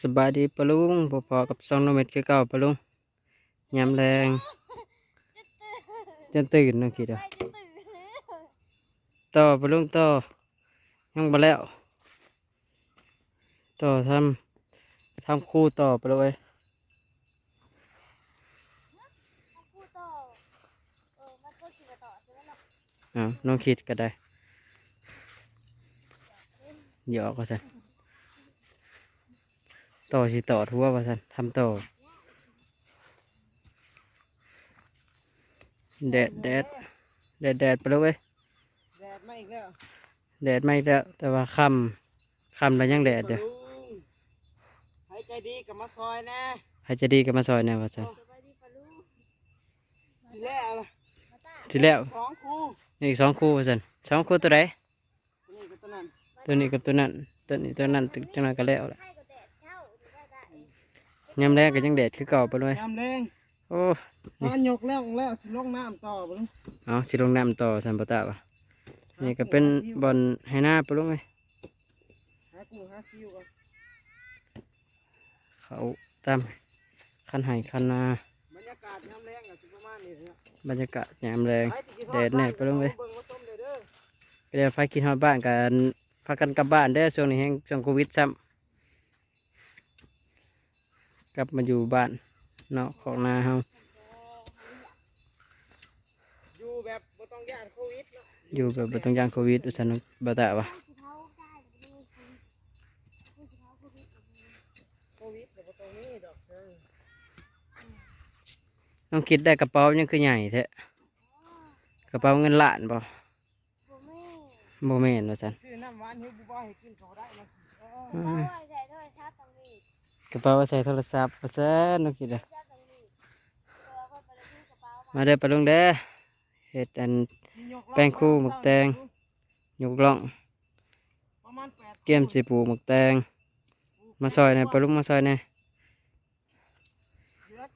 สบายดีปะลุงพอๆกับซองโนเม็ดคือเก่าปะลุงยามแรงจนตื่นเนาะคิดอะต่อปะลุงต่อยังบ่แล้ว ต่อทำทำคู่ต่อปะลุงเอ้ยพูดต่อเออมันก็สิมาต่อใช่ไหมเนาะอ้าวน้องคิดก็ได้หยอกว่าสัน ต่อสิต่อทั่วว่าสันทำต่อแดดแดดแดดแดดไปแล้วเว้ยแดดมาอีกแล้วแดดไม่แล้วแต่ว่าค่ำค่ำแล้วยังแดดเด้อลุงหายใจดีกับมาซอยนะใครจะดีก็มาซอยแน่ว่าสันสบายดีปะลูกสิแล้วล่ะมาตาทีแล้วสองคู่นี่อีกสองคู่ว่าสันสองคู่ตัวไหนตัวนี้กับตัวนั้นตัวนี้กับตัวนั้นตัวนี้ตัวนั้นจังนั้นก็แล้วแหละ ยามแรกก็ยังแดดคือเก่าไปเลยยำแรงโอ้ตอนยกแล้วแล้วสิลงน้ำต่อบ่ลุงเอาสิลงน้ำต่อสันปะตะวะนี่ก็เป็นบอลให้หน้าไปลงเลยหากุ้งหาซิวกันเขาตามคันไห้คันนาบรรยากาศยำแรงกับสิประมาณนี้นะบรรยากาศยามแรงไปติกินแดดแน่ไปลงเลยเบิ่งมาต้มเลยเด้อก็เดี๋ยวไฟกินฮอดบ้านกันพากันกลับบ้านเด้อช่วงนี้แห้งช่วงโควิดซ้ำก ลับมาอยู่บ้านเนาะของนาเฮาอยู่แบบบ่ต้องย่านโควิดเนาะอยู่แบบบ่ต้องย่างโควิดอุสันบะตะวะสิเท้าได้หรือไม่สิสิเท้าคือวิทย์โควิดแต่บ่ต้องมีดอกเออน้องคิดได้กระเป๋ายังคือใหญ่แท้กระเป๋าเงินล้านบ่บ่แม่บ่แม่นว่าซั่นซื้อน้ำหวานหิวบุบให้กินเขาได้นะ กระเป๋าใส่โทรศัพท์ว่าซั่นน้องคิดอะโทรศัพท์ตรงนี้ตัวก็ไปเลยกระมาเด้อปะลุงเด้อเฮ็ดอันแป้งคู่หมึกแตงยกล่องเกี่ยมสิปลูกหมึกแตงมาซอยหน่อยปะลุงมาซอยหน่อย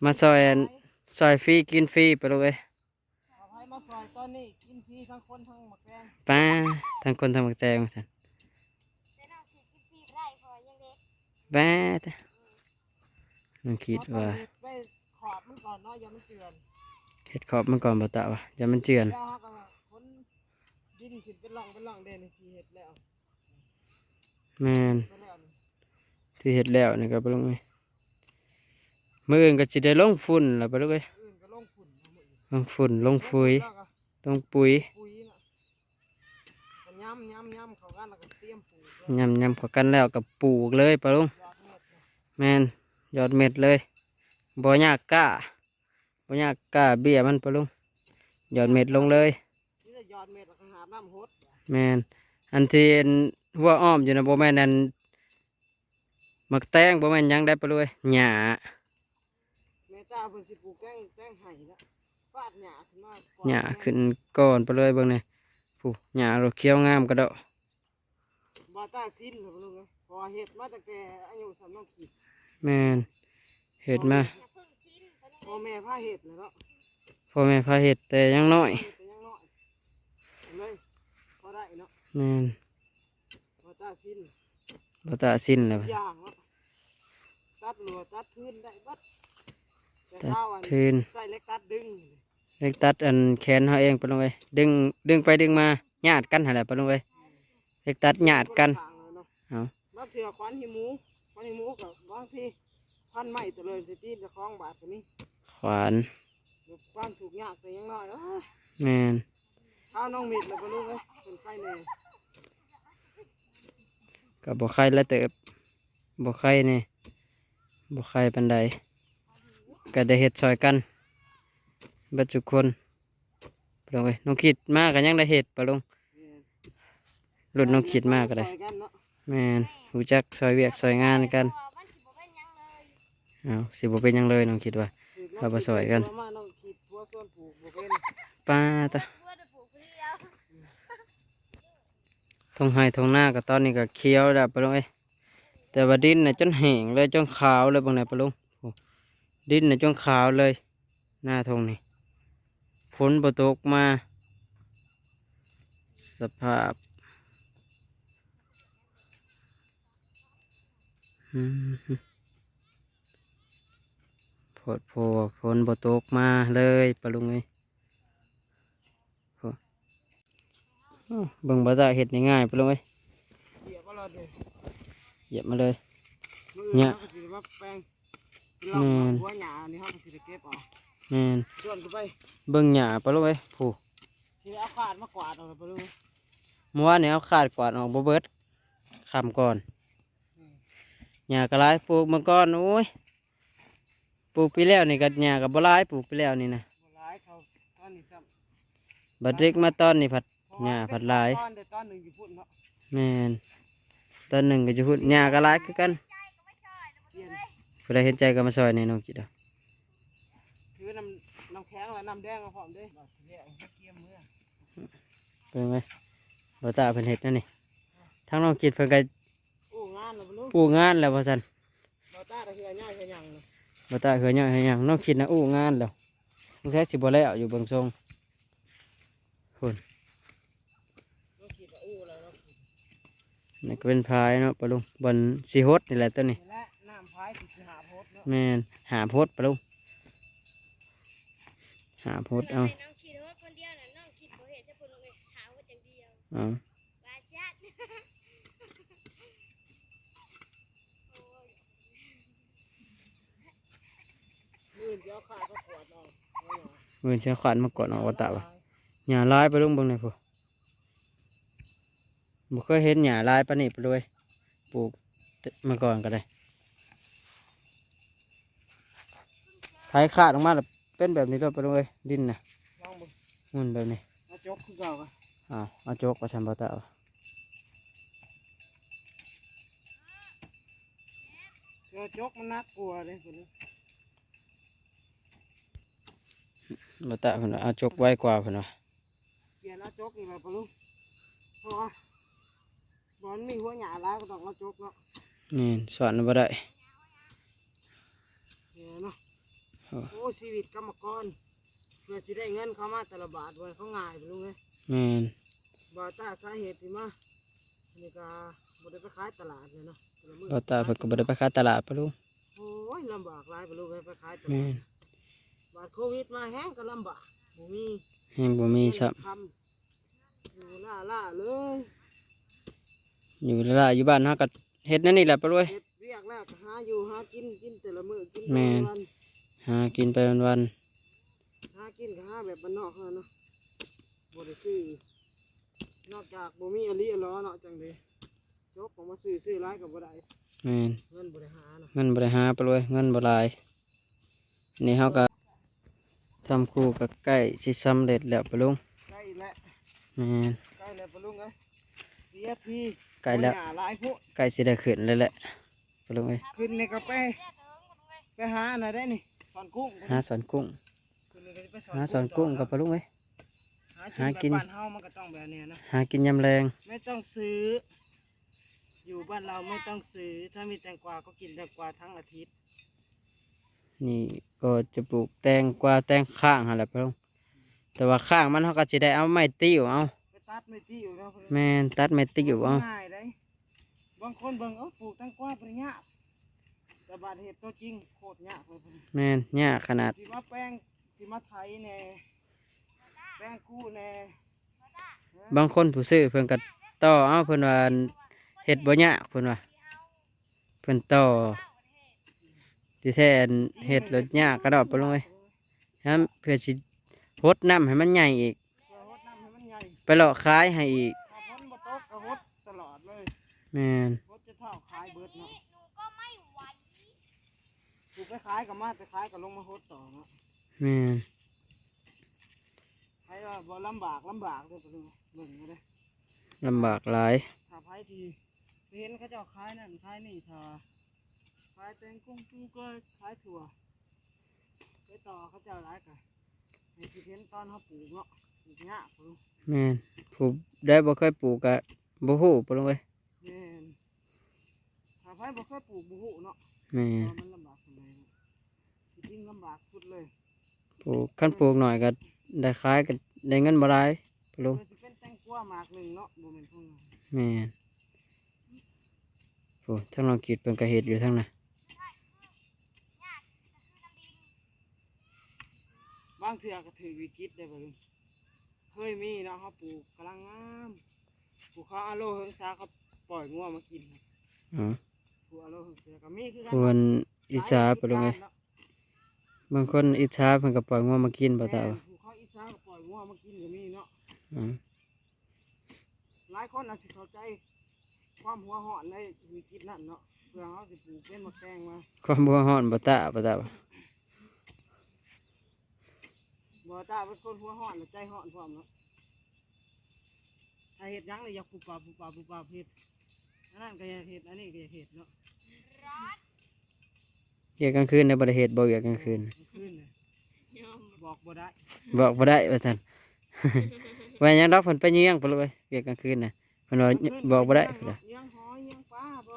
มาซอยอันซอยฟรีกินฟรีปะลุงเอ้ยมาซอยตอนนี้กินฟรีทั้งคนทั้งหมักแดงป้าทั้งคนทั้งหมึกแตงว่าซั่นแต่น้องสิกินฟรีบ่ได้ น้องคิดว่าเอไปขอบมันก่อนเนาะอย่ามันเจือนเฮ็ดขอบมันก่อนบ่ตะวะอย่ามันเจือน แล้วเขาก็คนดินขึ้นเป็นร่องเป็นร่องเด่นที่เห็ดแล้วแม่นไปแล้วนี่ที่เฮ็ดแล้วนี่ก็ปะลุงเอ้ยมื้ออื่นก็สิได้ลงฝุ่นล่ะปะลุงเอ้ยอื่นก็ลงฝุ่นเอาหมดลงฝุ่นลงฟุยแล้วก็ลงปุ๋ยปุ๋ยน่ะก็ย้ำย้ำย้ำเขากันแล้วก็เตรียมปลูกยำยำเข้ากันแล้วก็ปลูกเลยปะลุง ยอดเม็ดน่ะแม่น ยอดเม็ดเลยบ่ยากกล้าบ่ยากกล้าเบี้ยมันปะลุงยอดเม็ดลงเลยนี่จะยอดเม็ดแล้วก็หาบน้ำหดแม่นอันที่อันหัวอ้อมอยู่นะบ่แม่นอันมักแตงบ่แม่นหยังได้ปะลุยหญ้าแม่ตาเพิ่นสิปลูกแตงแตงไห้ละฟาดหญ้าขึ้นมาก่อหญ้าขึ้นก่อนปะลุยเบิ่งนี่ผู้หญ้าเราเขียวงามกระโดดบาตาสิ้นเหรอลูกเอ้ยพอเห็ดมาตั้งแต่อายุสามน้องขีด แม่นเฮ็ดมาอย่าเพิ่งชิมไปพ่อแม่พาเห็ดเลยเนาะพ่อแม่พาเฮ็ดแต่ยังน้อยเฮ็ดแต่ยังน้อยเห็นเลยพอได้เนาะแม่นบาตาสิ้นบ่ตาสิ้นแล้วทุกอย่างเนาะตัดหลัวตัดพื้นได้เบัดแต่ตัดข้าวอันพื้นใส่เล็กตัดดึงเล็กตัดอันแขนเฮาเองปะลุงเอ้ยดึงดึงไปดึงมาญาติกันหั่นแหละปะลุงเอ้ยเล็กตัดญาติกันคละทางเลยเนาะเอาบางเถื่อควันหิมู ควันหิมูกับบางทีพันไม้ตะเลยสิตีนจะคล้องบาดตัวนี้ขวานเดี๋ยวความถูกยากแต่ยังน้อยเอ้ยแม่นข้าวน้องมิดแล้วก็ลูกเอ้ยเป็นไข้เลยก็บ่ใครและเติบบ่ใครนี่บ่ใครปานใดก็ได้เฮ็ดซอยกันเบัดทุกคนปะลุงเอ้ยน้องคิดมากก็ยังได้เฮ็ดปะลุงรุ่นน้องคิดมากก็ได้ซอยกันเนาะแม่น รู้จักซอยเวียกซอยงานกันเอาสิบ่เป็นยังเลยน้องคิดว่าเอาไปซอยกันป้าตะเพื่อยทงไห้ทงหน้าก็ตอนนี้ก็เขียวแล้วปลุงเอ้แต่ว่าดินน่ะจนแห้งเลยจนขาวเลยบางไหนปลุงดินน่ะจนขาวเลย หน้าทงนี่ฝนบ่ตกมา สภาพอืม พดโพฝนบ่ตกมาเลยปะลุงเอ้ยโอ้อ้าวเบิ่งบ่ได้เฮ็ดง่ายๆปะลุงเอ้ยเหยียบว่าเราเด้เหยียบมาเลยมือเนี่ยเขาก็สิได้มาแปลงเป็นรอบอืมหัวหญ้านี่เขาก็สิได้เก็บเออกแม่นส่วนก็ไปเบิ่งหญ้าปะลุงเอ้ยผู้สิได้เอาขาดมากวาดเอาไปเลยเมื่อวานนี้เอาขาดกวาดออกบ่เบิดคำก่อน หญ้าก็หลายปลูกมาก่อนโอ้ยปลูกปีแล้วนี่ก็หญ้าก็บ่หลายปลูกปีแล้วนี่นะบ่หลายเขาตอนนี้ซ้ำบัดเด็กมาตอนนี้ผัดเพระหญ้าว่ผัดหลายตอนเดี๋ยวตอนหนึ่งอยู่พุ่นเนาะแม่นตอนหนึ่งก็จะพูดหญ้าก็หลายคือกันเปลี่ยนผู้ใดเห็นใจก็มาซอยในน้องกิดเอาถือน้ำน้ำแข็งและน้ำแดงมาพร้อมเด้บัดสิแยกให้เกี่ยมมือเป็นไงบ่ตาเพิ่นเฮ็ดนั่นนี่ทั้งน้องกิดเพิ่นก็ อู้งานแล้วบ่รู้ อู้งานแล้วว่าซั่นบ่ตาตะเฮียย่อยเฮียหยังเลยบ่ตาเคยย่อยให้หยังน้องคิดนะอู้งานแล้วสงสัยสิบ่แล้วอยู่เบิ่งทรงพุ่นต้องคิดว่าอู้แล้วเนาะนี่ก็เป็นพายเนาะปะลุงบนสิฮดนี่แหละตัวนี้นี่แหละน้ำพายสิสิหาโพดเนาะแม่นหาโพดปะลุงหาโพดเอาน้องคิดว่าคนเดียวน่ะน้องคิดบ่เห็นจะคนเลยหาว่าจังเดียว เอา บาจัดโอ้ย มือเดียวขาดก็ขวดเอาเอาหน่อยเงินเสียขวัญมาก่อนเอาว่าตาวะหญ้าลายปะลุงเบิ่งหน่อยพุ่นบ่เคยเห็นหญ้าลายปานนี้ปะเลยปลูกมาก่อนก็ได้ไถขาดออกมาแล้วเป็นแบบนี้เลยปะลุงเอ้ยดินน่ะลองเบิ่งมันแบบนี้เอาจกคือเก่ากันอ้าวเอาโจกประชันบ่ตาวะเจอจกมันน่ากลัวเลยคนนี้ บ่ตาเพิ่นว่าเอาโจกไว้กว่าเพิ่นว่าเปลี่ยนเอาจกนี่แหละปะลุงเพราะว่าบอลมีหัวหยาหลายก็ต้องเอาจกเนาะนี่สอนบ่ได้เนี่ยเนาะโอ้โอ้ชีวิตกรรมกรเพื่อสิได้เงินเข้ามาแต่ละบาทไว้เขาง่ายปะลุงเอ้ยแม่นบาตาสาเหตุที่มานี่ก็บ่ได้ไปขายตลาดเลยเนาะแต่ละมื้อบ่ตาเพิ่นก็บ่ได้ไปขายตลาดปะลุงโอ้ยลำบากหลายปะลุงเอ้ยไปขายตแม่ลาดน บาดโควิดมาแห้งก็ลำบากบ่มีแฮงบ่มีซับทำอยู่ล่าล่าๆเลยอยู่ละล่ะอยู่บ้านเฮาก็เฮ็ดนั่นนี่แหละปะลุยเฮ็ดเรียกแล้วก็หาอยู่หากินกินแต่ละมื้อกินแม่แต่นละวันหากินไปวันหากินก็หาแบบบ้านนอกเท่านั้นเนาะบ่ได้ซื้อนอกจากบ่มีอลีอลอเนาะจังได๋ยกออกมาซื้อซื้อหลายก็บ่ได้ๆแม่นเงินบ่ได้หาเนาะเงินบ่ได้หาปะลุยเงินบ่หลายนี่เฮาก็ ทำคู่กับใกล้สิสำเร็จแล้วปะลุงใกล้แล้วแม่นใกล้แล้วปะลุงเอ้ยเสียทีใกล้แล้วหาหลายพุใกล้สิได้ขึ้นแล้วแหละปะลุงเอ้ยขึ้นนี่ก็ไปไปหาอันไหนได้นี่สอนกุ้งหาสอนกุ้งขึ้นนี่ก็ไปหาสอนกุ้งกับปะลุงเอ้ยหาหากิกินนแบบบ้านเฮามันก็ต้องแบบเนี้ยนะหากินยามแรงไม่ต้องซื้อ อยู่บ้านเราไม่ต้องซื้อ ถ้ามีแตงกวาก็กินแตงกวาทั้งอาทิตย์ นี่ก็จะปลูกแตงกวาแตงข้างหั่นแหละปะลุงแต่ว่าข้างมันเฮาก็สิได้เอาไม้ติ้วเอาไปตัดไม่ที่อยู่แล้วแม่นตัดไม้ติ้วเอาง่ายเลยบางคนเบิ่งเอ้าปลูกแตงกวาปริญญาแต่บาดเหตุตัวจริงโคตรยากเลยพุ่นแม่นยากขนาดสิมาแป้งสิมาไถแน่แป้งกู้แน่บางคนผู้ซื้อเพิ่นก็ต่อเอาเพิ่นว่าเฮ็ดบ่ยากเพิ่นว่าเพิ่นต่อ ที่แท้อันเฮ็ดแล้วยากกระดอกไปลงเลยฮะเพื่อสิหดน้ำให้มันใหญ่อีกเพื่อหดน้ำให้มันใหญ่ไปหลอกขายให้อีกถ้าฝนบ่ตกก็หดตลอดเลยแม่นหดจะเท่าขายเบิดเนาะหนูก็ไม่ไหวปลูกไปขายกับมาแต่ขายกับลงมาหดต่อเนาะแม่นใครว่าบ่ลำบากลำบากเลยปะลุงเบิ่งมาเด้อลำบากหลายถ้าไผทีเห็นเขาเจ้าขายนั่นขายนี่ถ้า ขายแตงกุ้งกุ้งก็ขายถั่วไปต่อเขาเจ้าหลายกะในที่เห็นตอนเขาปลูกเนาะปลูกหญ้าปลูกแม่นผู้ได้บ่เคยปลูกก็บ่ฮู้ปลงเลยแม่นถ้าไผบ่เคยปลูกบ่ฮู้เนาะแม่ว่านมันลำบากปานใดเนาะจริงๆลำบากสุดเลยปลูกคันปลูกหน่อยก็ได้ขายก็ได้เงินบ่หลายปลงมันสิเป็นแตงกวาหมากหนึ่งเนาะบ่แม่นพวกนั้น แม่นโอ้ทั้งน้องกีดเพิ่นก็เฮ็ดอยู่ทั้งน่ะางเทื่อก็ถือวิกฤตได้บ่ลุงเคยมีเนาะเขาปลูกกำลังงามปลูกเขาอาโลเฮิงซาเขาปล่อยงัวมากินอ๋อปลูกอาโลเฮิงซาก็มีคือกัควรอิจฉาไปลงไงบางคนอิจฉาเพิ่นก็ปล่อยงัวมากินบ่ตาแม่วะนปลูกเขาอิจฉาก็ปล่อยงัวมากินก็มีเนาะอ๋อหลายคนอาจจะเข้าใจ ความหัวหอนในวิกฤตนั่นเนาะเพื่อเขาสิปลูกเป็นมะแกงมาความบัวฮ้อนบ่ตาบ่ตาวะ บ่ตาเป็นคนหัวหอนแล้วใจหอนพร้อมเนาะถ้าเห็ดหยังเลยอยากปูปลาปูปลาปูปลาเห็ดอันนั้นก็อยากเห็ดอันนี้ก็อยากเห็ดเนาะเกี่ยกลางคืนในบ่ได้เฮ็ดบ่เกี่ยกลางคืนขึ้นเลยบอกบ่ได้บอกบ่ได้ว่าซั่น ว่าหยังดอกเพิ่นไปเยี่ยงไปเลยเกี่ยกลางคืนน่ะเพิ่นว่าบอกบ่ได้เพิ่นว่าเลี้ยังหอยเลี้ยังปลาบ่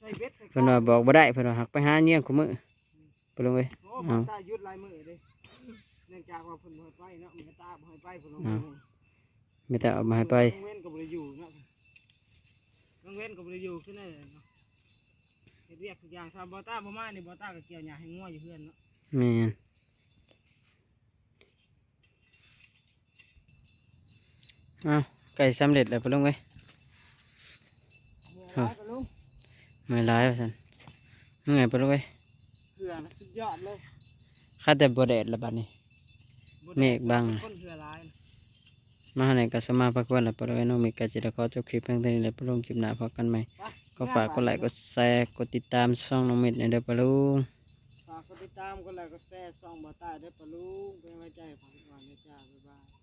ใส่เบ็ดใส่เพิ่นว่าบอกบ่ได้เพิ่นว่าหักไปหาเยี่ยงคุมื้อไปเว้ยโอ้บ่ตาหยุดลายมือเด้เนื่อง จากว่าเพิ่นบ่ให้ไปเนาะมันก็ตาบ่ให้ไปเพิ่นลงอ่ามีแต่เอามาให้ไป กลางเว้นก็บ่ได้อยู่เนาะกลางเว้นก็บ่ได้อยู่ขึ้นได้เลยเนาะเฮ็ดเวียกทุกอย่างถ้าบ่ตาบ่มานี่บ่ตาก็เกี่ยวหญ้าให้งัวอยู่เพื่อนเนาะแม่นเอ้าไก่สำเร็จแล้วไปลงเว้ยเมื่อไรก็ลุงไม่ร้ายว่าซั่นเมื่อยไปลงเว้ยเหือนะสุดยอดเลยข้าแต่บ่แดดละบัดนี้บ่ เมได้ฆบังคนเหือหลายนะมาหาไหนก็สมาพักวันแล้วไปลงเว้ยน้องมีกาจิตขอจบคลิปเพียงเท่านี้แล้วไปลงคลิปหน้าพบกันใหม่ไปก็ฝากกดไลค์กดแชร์กดติดตามช่องน้องเม็ดในเด้อปะลุงฝากกดติดตามกดไลค์กดแชร์ส่องบ่ตายเด้อปะลุงเป็นกำลังใจให้ผมทุกวันนะจ้าบ๊ายบาย